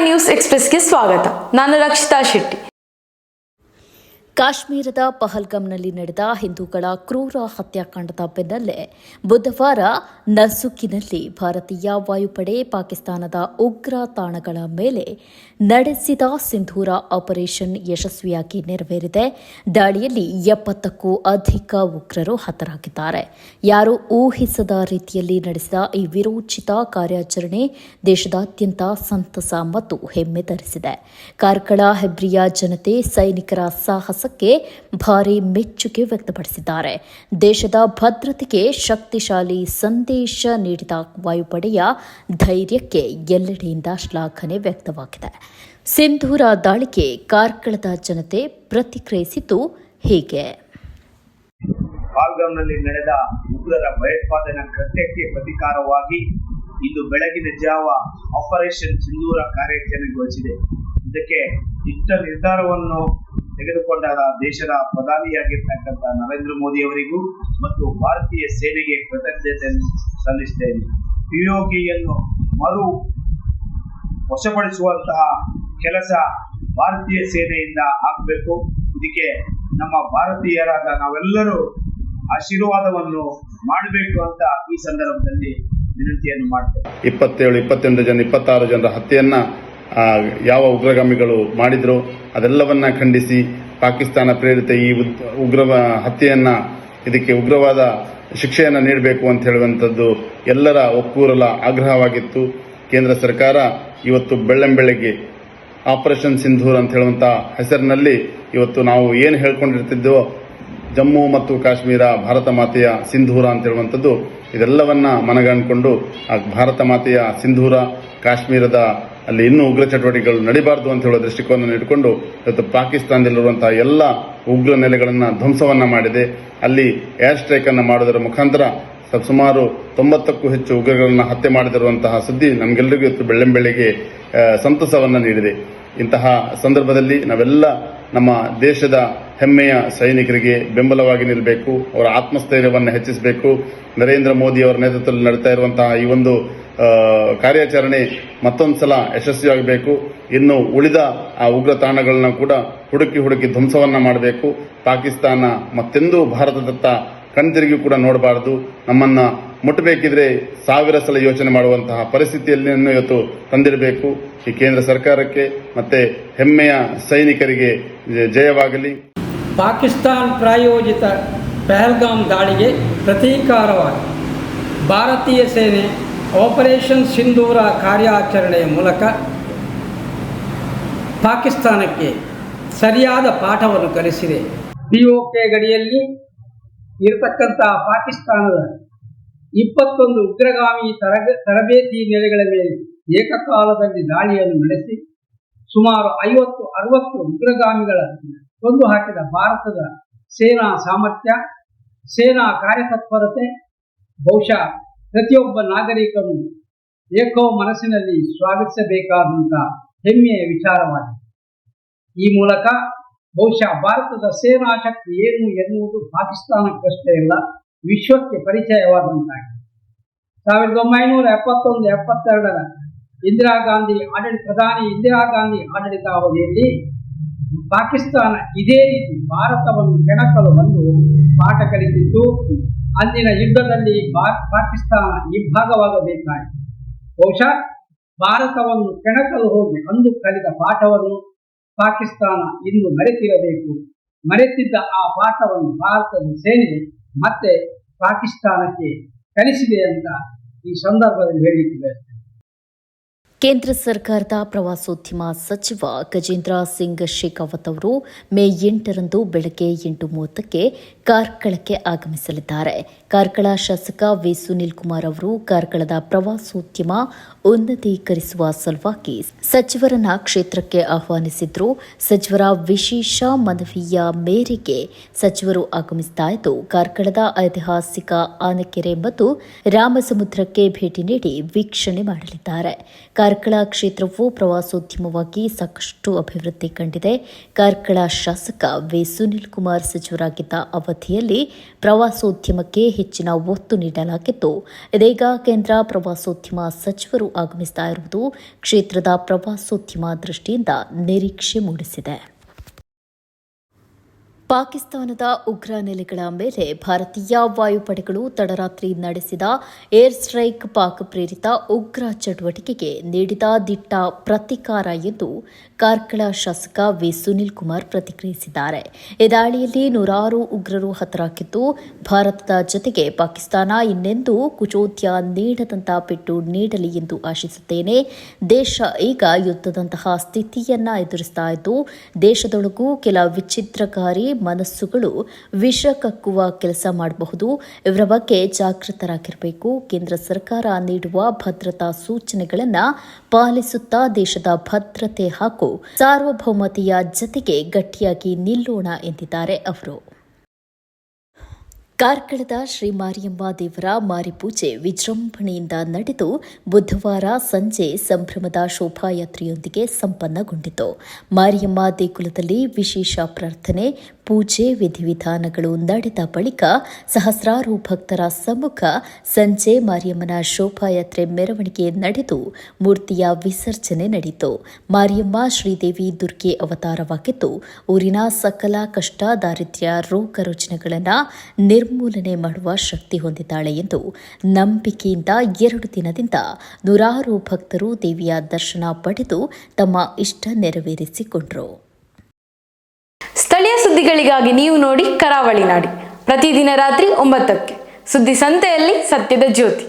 News ఎక్స్ప్రెస్కి స్వాగతం. నన్ను రక్షితా శెట్టి. ಕಾಶ್ಮೀರದ ಪಹಲ್ಗಂನಲ್ಲಿ ನಡೆದ ಹಿಂದೂಗಳ ಕ್ರೂರ ಹತ್ಯಾಕಾಂಡದ ಬೆನ್ನಲ್ಲೇ ಬುಧವಾರ ನಸುಕಿನಲ್ಲಿ ಭಾರತೀಯ ವಾಯುಪಡೆ ಪಾಕಿಸ್ತಾನದ ಉಗ್ರ ತಾಣಗಳ ಮೇಲೆ ನಡೆಸಿದ ಸಿಂಧೂರ ಆಪರೇಷನ್ ಯಶಸ್ವಿಯಾಗಿ ನೆರವೇರಿದೆ. ದಾಳಿಯಲ್ಲಿ ಎಪ್ಪತ್ತಕ್ಕೂ ಅಧಿಕ ಉಗ್ರರು ಹತರಾಗಿದ್ದಾರೆ. ಯಾರು ಊಹಿಸದ ರೀತಿಯಲ್ಲಿ ನಡೆಸಿದ ಈ ವಿರೋಚಿತ ಕಾರ್ಯಾಚರಣೆ ದೇಶದಾದ್ಯಂತ ಸಂತಸ ಮತ್ತು ಹೆಮ್ಮೆ ತರಿಸಿದೆ. ಕಾರ್ಕಳ ಹೆಬ್ರಿಯ ಜನತೆ ಸೈನಿಕರ ಸಾಹಸಕ್ಕೆ ಭಾರಿ ಮೆಚ್ಚುಗೆ ವ್ಯಕ್ತಪಡಿಸಿದ್ದಾರೆ. ದೇಶದ ಭದ್ರತೆಗೆ ಶಕ್ತಿಶಾಲಿ ಸಂದೇಶ ನೀಡಿದ ವಾಯುಪಡೆಯ ಧೈರ್ಯಕ್ಕೆ ಎಲ್ಲೆಡೆಯಿಂದ ಶ್ಲಾಘನೆ ವ್ಯಕ್ತವಾಗಿದೆ. ಸಿಂಧೂರ ದಾಳಿಗೆ ಕಾರ್ಕಳದ ಜನತೆ ಪ್ರತಿಕ್ರಿಯಿಸಿದ್ದು ಹೀಗೆ. ಪಾಲ್ಗಾಮ್ನಲ್ಲಿ ನಡೆದ ಉಗ್ರರ ಭಯೋತ್ಪಾದನಾ ಕೃತ್ಯಕ್ಕೆ ಪ್ರತಿಕಾರವಾಗಿ ಇಂದು ಬೆಳಗಿನ ಜಾವ ಆಪರೇಷನ್ ಸಿಂಧೂರ ಕಾರ್ಯಾಚರಣೆಗೊಳಿಸಿದೆ. ಇದಕ್ಕೆ ದಿಟ್ಟ ನಿರ್ಧಾರವನ್ನು ತೆಗೆದುಕೊಂಡ ದೇಶದ ಪ್ರಧಾನಿಯಾಗಿರ್ತಕ್ಕಂಥ ನರೇಂದ್ರ ಮೋದಿ ಅವರಿಗೂ ಮತ್ತು ಭಾರತೀಯ ಸೇನೆಗೆ ಕೃತಜ್ಞತೆಯನ್ನು ಸಲ್ಲಿಸುತ್ತೇನೆ ಪಿಒಕೆಯನ್ನು ಮರು ವಶಪಡಿಸುವಂತಹ ಕೆಲಸ ಭಾರತೀಯ ಸೇನೆಯಿಂದ ಆಗಬೇಕು. ಇದಕ್ಕೆ ನಮ್ಮ ಭಾರತೀಯರಾದ ನಾವೆಲ್ಲರೂ ಆಶೀರ್ವಾದವನ್ನು ಮಾಡಬೇಕು ಅಂತ ಈ ಸಂದರ್ಭದಲ್ಲಿ ವಿನಂತಿಯನ್ನು ಮಾಡ್ತೇವೆ ಇಪ್ಪತ್ತೇಳು, ಇಪ್ಪತ್ತೆಂಟು ಜನ, ಇಪ್ಪತ್ತಾರು ಜನರ ಹತ್ಯೆಯನ್ನ ಯಾವ ಉಗ್ರಗಾಮಿಗಳು ಮಾಡಿದ್ರು ಅದೆಲ್ಲವನ್ನ ಖಂಡಿಸಿ ಪಾಕಿಸ್ತಾನ ಪ್ರೇರಿತ ಈ ಉಗ್ರ ಹತ್ಯೆಯನ್ನ, ಇದಕ್ಕೆ ಉಗ್ರವಾದ ಶಿಕ್ಷೆಯನ್ನ ನೀಡಬೇಕು ಅಂತ ಹೇಳುವಂಥದ್ದು ಎಲ್ಲರ ಒಕ್ಕೂರಲ ಆಗ್ರಹವಾಗಿತ್ತು. ಕೇಂದ್ರ ಸರ್ಕಾರ ಇವತ್ತು ಬೆಳ್ಳಂಬೆಳಗ್ಗೆ ಆಪರೇಷನ್ ಸಿಂಧೂರ್ ಅಂತ ಹೇಳುವಂತ ಹೆಸರಿನಲ್ಲಿ ಇವತ್ತು ನಾವು ಏನು ಹೇಳ್ಕೊಂಡಿರ್ತಿದ್ದೋ ಜಮ್ಮು ಮತ್ತು ಕಾಶ್ಮೀರ ಭಾರತ ಮಾತೆಯ ಸಿಂಧೂರ ಅಂತ ಹೇಳುವಂಥದ್ದು ಇದೆಲ್ಲವನ್ನ ಆ ಭಾರತ ಮಾತೆಯ ಸಿಂಧೂರ, ಕಾಶ್ಮೀರದ ಅಲ್ಲಿ ಇನ್ನೂ ಉಗ್ರ ಚಟುವಟಿಕೆಗಳು ನಡೀಬಾರದು ಅಂತ ಹೇಳೋ ದೃಷ್ಟಿಕೋನ ಇಟ್ಕೊಂಡು ಇವತ್ತು ಪಾಕಿಸ್ತಾನದಲ್ಲಿರುವಂತಹ ಎಲ್ಲ ಉಗ್ರ ನೆಲೆಗಳನ್ನ ಧ್ವಂಸವನ್ನ ಮಾಡಿದೆ. ಅಲ್ಲಿ ಏರ್ ಸ್ಟ್ರೈಕ್ ಅನ್ನು ಮಾಡೋದರ ಮುಖಾಂತರ ಸುಮಾರು ತೊಂಬತ್ತಕ್ಕೂ ಹೆಚ್ಚು ಉಗ್ರಗಳನ್ನು ಹತ್ಯೆ ಮಾಡದಿರುವಂತಹ ಸುದ್ದಿ ನಮಗೆಲ್ಲರಿಗೂ ಇವತ್ತು ಬೆಳ್ಳಂಬೆಳಿಗ್ಗೆ ಸಂತಸವನ್ನ ನೀಡಿದೆ. ಇಂತಹ ಸಂದರ್ಭದಲ್ಲಿ ನಾವೆಲ್ಲ ನಮ್ಮ ದೇಶದ ಹೆಮ್ಮೆಯ ಸೈನಿಕರಿಗೆ ಬೆಂಬಲವಾಗಿ ನಿಲ್ಲಬೇಕು ಅವರ ಆತ್ಮಸ್ಥೈರ್ಯವನ್ನು ಹೆಚ್ಚಿಸಬೇಕು. ನರೇಂದ್ರ ಮೋದಿ ಅವರ ನೇತೃತ್ವದಲ್ಲಿ ನಡೀತಾ ಇರುವಂತಹ ಈ ಒಂದು ಕಾರ್ಯಾಚರಣೆ ಮತ್ತೊಂದ್ಸಲ ಯಶಸ್ವಿಯಾಗಬೇಕು. ಇನ್ನು ಉಳಿದ ಆ ಉಗ್ರ ತಾಣಗಳನ್ನ ಕೂಡ ಹುಡುಕಿ ಹುಡುಕಿ ಧ್ವಂಸವನ್ನ ಮಾಡಬೇಕು. ಪಾಕಿಸ್ತಾನ ಮತ್ತೆಂದೂ ಭಾರತದತ್ತ ಕಣ್ತಿರುಗಿ ಕೂಡ ನೋಡಬಾರದು. ನಮ್ಮನ್ನ ಮುಟ್ಟಬೇಕಿದ್ರೆ ಸಾವಿರ ಸಲ ಯೋಚನೆ ಮಾಡುವಂತಹ ಪರಿಸ್ಥಿತಿಯಲ್ಲಿ ಇವತ್ತು ತಂದಿರಬೇಕು. ಈ ಕೇಂದ್ರ ಸರ್ಕಾರಕ್ಕೆ ಮತ್ತೆ ಹೆಮ್ಮೆಯ ಸೈನಿಕರಿಗೆ ಜಯವಾಗಲಿ. ಪಾಕಿಸ್ತಾನ್ ಪ್ರಾಯೋಜಿತ ಪಹಲ್ಗಾಮ್ ದಾಳಿಗೆ ಪ್ರತೀಕಾರವಾಗಿ ಭಾರತೀಯ ಸೇನೆ ಆಪರೇಷನ್ ಸಿಂಧೂರ ಕಾರ್ಯಾಚರಣೆಯ ಮೂಲಕ ಪಾಕಿಸ್ತಾನಕ್ಕೆ ಸರಿಯಾದ ಪಾಠವನ್ನು ಕಲಿಸಿದೆ. ಪಿ ಕೆ ಗಡಿಯಲ್ಲಿ ಇರತಕ್ಕಂತಹ ಪಾಕಿಸ್ತಾನದ ಇಪ್ಪತ್ತೊಂದು ಉಗ್ರಗಾಮಿ ತರಗ, ತರಬೇತಿ ನೆಲೆಗಳ ಮೇಲೆ ಏಕಕಾಲದಲ್ಲಿ ದಾಳಿಯನ್ನು ನಡೆಸಿ, ಸುಮಾರು ಐವತ್ತು, ಅರವತ್ತು ಉಗ್ರಗಾಮಿಗಳ ಕೊಂದು ಹಾಕಿದ ಭಾರತದ ಸೇನಾ ಸಾಮರ್ಥ್ಯ, ಸೇನಾ ಕಾರ್ಯತತ್ಪರತೆ, ಬಹುಶಃ ಪ್ರತಿಯೊಬ್ಬ ನಾಗರಿಕನು ಏಕೋ ಮನಸ್ಸಿನಲ್ಲಿ ಸ್ವಾಗತಿಸಬೇಕಾದಂಥ ಹೆಮ್ಮೆಯ ವಿಚಾರವಾಗಿದೆ. ಈ ಮೂಲಕ ಬಹುಶಃ ಭಾರತದ ಸೇನಾ ಶಕ್ತಿ ಏನು ಎನ್ನುವುದು ಪಾಕಿಸ್ತಾನಕ್ಕಷ್ಟೇ ಇಲ್ಲ ವಿಶ್ವಕ್ಕೆ ಪರಿಚಯವಾದಂತಾಗಿದೆ. ಸಾವಿರದ ಒಂಬೈನೂರ ಎಪ್ಪತ್ತೊಂದು ಎಪ್ಪತ್ತೆರಡರ ಇಂದಿರಾ ಗಾಂಧಿ ಆಡಳಿತ, ಪ್ರಧಾನಿ ಇಂದಿರಾ ಗಾಂಧಿ ಆಡಳಿತಾವಧಿಯಲ್ಲಿ ಪಾಕಿಸ್ತಾನ ಇದೇ ರೀತಿ ಭಾರತವನ್ನು ಕೆಣಕಲು ಬಂದು ಪಾಠ ಕಲಿತಿತ್ತು ಅಂದಿನ ಯುದ್ಧದಲ್ಲಿ ಪಾಕಿಸ್ತಾನ ಇಬ್ಬಾಗವಾಗಬೇಕಾಯಿತು ಬಹುಶಃ ಭಾರತವನ್ನು ಕೆಣಕಲು ಹೋಗಿ ಅಂದು ಕಲಿತ ಪಾಠವನ್ನು ಪಾಕಿಸ್ತಾನ ಇಂದು ಮರೆತಿರಬೇಕು. ಮರೆತಿದ್ದ ಆ ಪಾಠವನ್ನು ಭಾರತದ ಸೇನೆ ಮತ್ತೆ ಪಾಕಿಸ್ತಾನಕ್ಕೆ ಕಲಿಸಿದೆ ಅಂತ ಈ ಸಂದರ್ಭದಲ್ಲಿ ಬಯಸ್ತೇನೆ ಕೇಂದ್ರ ಸರ್ಕಾರದ ಪ್ರವಾಸೋದ್ಯಮ ಸಚಿವ ಗಜೇಂದ್ರ ಸಿಂಗ್ ಶೇಖಾವತ್ ಅವರು ಮೇ ಎಂಟರಂದು ಬೆಳಗ್ಗೆ ಎಂಟು ಮೂವತ್ತಕ್ಕೆ ಕಾರ್ಕಳಕ್ಕೆ ಆಗಮಿಸಲಿದ್ದಾರೆ. ಕಾರ್ಕಳ ಶಾಸಕ ವಿ. ಸುನೀಲ್ ಕುಮಾರ್ ಅವರು ಕಾರ್ಕಳದ ಪ್ರವಾಸೋದ್ಯಮ ಉನ್ನತೀಕರಿಸುವ ಸಲುವಾಗಿ ಸಚಿವರನ್ನ ಕ್ಷೇತ್ರಕ್ಕೆ ಆಹ್ವಾನಿಸಿದ್ರು. ಸಚಿವರ ವಿಶೇಷ ಮನವಿಯ ಮೇರೆಗೆ ಸಚಿವರು ಇದ್ದು, ಕಾರ್ಕಳದ ಐತಿಹಾಸಿಕ ಆನೆಕೆರೆ ಮತ್ತು ರಾಮಸಮುದ್ರಕ್ಕೆ ಭೇಟಿ ನೀಡಿ ವೀಕ್ಷಣೆ ಮಾಡಲಿದ್ದಾರೆ. ಕಾರ್ಕಳ ಕ್ಷೇತ್ರವು ಪ್ರವಾಸೋದ್ಯಮವಾಗಿ ಸಾಕಷ್ಟು ಅಭಿವೃದ್ಧಿ ಕಂಡಿದೆ. ಕಾರ್ಕಳ ಶಾಸಕ ವಿ. ಸುನಿಲ್ ಕುಮಾರ್ ಸಚಿವರಾಗಿದ್ದ ಅವಧಿಯಲ್ಲಿ ಪ್ರವಾಸೋದ್ಯಮಕ್ಕೆ ಹೆಚ್ಚಿನ ಒತ್ತು ನೀಡಲಾಗಿದ್ದು ಇದೀಗ ಕೇಂದ್ರ ಪ್ರವಾಸೋದ್ಯಮ ಸಚಿವರು ಆಗಮಿಸ್ತಾ ಇರುವುದು ಕ್ಷೇತ್ರದ ಪ್ರವಾಸೋದ್ಯಮ ದೃಷ್ಟಿಯಿಂದ ನಿರೀಕ್ಷೆ ಮೂಡಿಸಿದೆ. ಪಾಕಿಸ್ತಾನದ ಉಗ್ರ ನೆಲೆಗಳ ಮೇಲೆ ಭಾರತೀಯ ವಾಯುಪಡೆಗಳು ತಡರಾತ್ರಿ ನಡೆಸಿದ ಏರ್ ಸ್ಟ್ರೈಕ್ ಪಾಕ್ ಪ್ರೇರಿತ ಉಗ್ರ ಚಟುವಟಿಕೆಗೆ ನೀಡಿದ ದಿಟ್ಟ ಪ್ರತಿಕಾರ ಎಂದು ಕಾರ್ಕಳ ಶಾಸಕ ವಿ. ಸುನಿಲ್ ಕುಮಾರ್ ಪ್ರತಿಕ್ರಿಯಿಸಿದ್ದಾರೆ. ಈ ದಾಳಿಯಲ್ಲಿ ನೂರಾರು ಉಗ್ರರು ಹತರಾಗಿದ್ದು, ಭಾರತದ ಜೊತೆಗೆ ಪಾಕಿಸ್ತಾನ ಇನ್ನೆಂದೂ ಕುಚೋದ್ಯ ನೀಡದಂತಹ ಪೆಟ್ಟು ನೀಡಲಿ ಎಂದು ಆಶಿಸುತ್ತೇನೆ. ದೇಶ ಈಗ ಯುದ್ಧದಂತಹ ಸ್ಥಿತಿಯನ್ನ ಎದುರಿಸ್ತಾ ಇದ್ದು, ದೇಶದೊಳಗೂ ಕೆಲ ವಿಚಿತ್ರಕಾರಿ ಮನಸ್ಸುಗಳು ವಿಷ ಕಕ್ಕುವ ಕೆಲಸ ಮಾಡಬಹುದು. ಇವರ ಬಗ್ಗೆ ಜಾಗೃತರಾಗಿರಬೇಕು. ಕೇಂದ್ರ ಸರ್ಕಾರ ನೀಡುವ ಭದ್ರತಾ ಸೂಚನೆಗಳನ್ನು ಪಾಲಿಸುತ್ತಾ ದೇಶದ ಭದ್ರತೆ ಹಾಗೂ ಸಾರ್ವಭೌಮತೆಯ ಜತೆಗೆ ಗಟ್ಟಿಯಾಗಿ ನಿಲ್ಲೋಣ ಎಂದಿದ್ದಾರೆ ಅವರು. ಕಾರ್ಕಳದ ಶ್ರೀ ಮಾರಿಯಮ್ಮ ದೇವರ ಮಾರಿಪೂಜೆ ವಿಜೃಂಭಣೆಯಿಂದ ನಡೆದು ಬುಧವಾರ ಸಂಜೆ ಸಂಭ್ರಮದ ಶೋಭಾಯಾತ್ರೆಯೊಂದಿಗೆ ಸಂಪನ್ನಗೊಂಡಿತು. ಮಾರಿಯಮ್ಮ ದೇಗುಲದಲ್ಲಿ ವಿಶೇಷ ಪ್ರಾರ್ಥನೆ ಪೂಜೆ ವಿಧಿವಿಧಾನಗಳು ನಡೆದ ಬಳಿಕ ಸಹಸ್ರಾರು ಭಕ್ತರ ಸಮ್ಮುಖ ಸಂಜೆ ಮಾರಿಯಮ್ಮನ ಶೋಭಾಯಾತ್ರೆ ಮೆರವಣಿಗೆ ನಡೆದು ಮೂರ್ತಿಯ ವಿಸರ್ಜನೆ ನಡೆಯಿತು ಮಾರಿಯಮ್ಮ ಶ್ರೀದೇವಿ ದುರ್ಗೆ ಅವತಾರವಾಗಿದ್ದು, ಊರಿನ ಸಕಲ ಕಷ್ಟ ದಾರಿದ್ರ್ಯ ರೋಗ ರುಜಿನಗಳನ್ನು ನಿರ್ಮೂಲನೆ ಮಾಡುವ ಶಕ್ತಿ ಹೊಂದಿದ್ದಾಳೆ ಎಂದು ನಂಬಿಕೆಯಿಂದ ಎರಡು ದಿನದಿಂದ ನೂರಾರು ಭಕ್ತರು ದೇವಿಯ ದರ್ಶನ ಪಡೆದು ತಮ್ಮ ಇಷ್ಟ ನೆರವೇರಿಸಿಕೊಂಡರು. ಸುದ್ದಿಗಳಿಗಾಗಿ ನೀವು ನೋಡಿ ಕರಾವಳಿ ನಾಡಿ. ಪ್ರತಿದಿನ ರಾತ್ರಿ ಒಂಬತ್ತಕ್ಕೆ. ಸುದ್ದಿ ಸಂತೆಯಲ್ಲಿ ಸತ್ಯದ ಜ್ಯೋತಿ.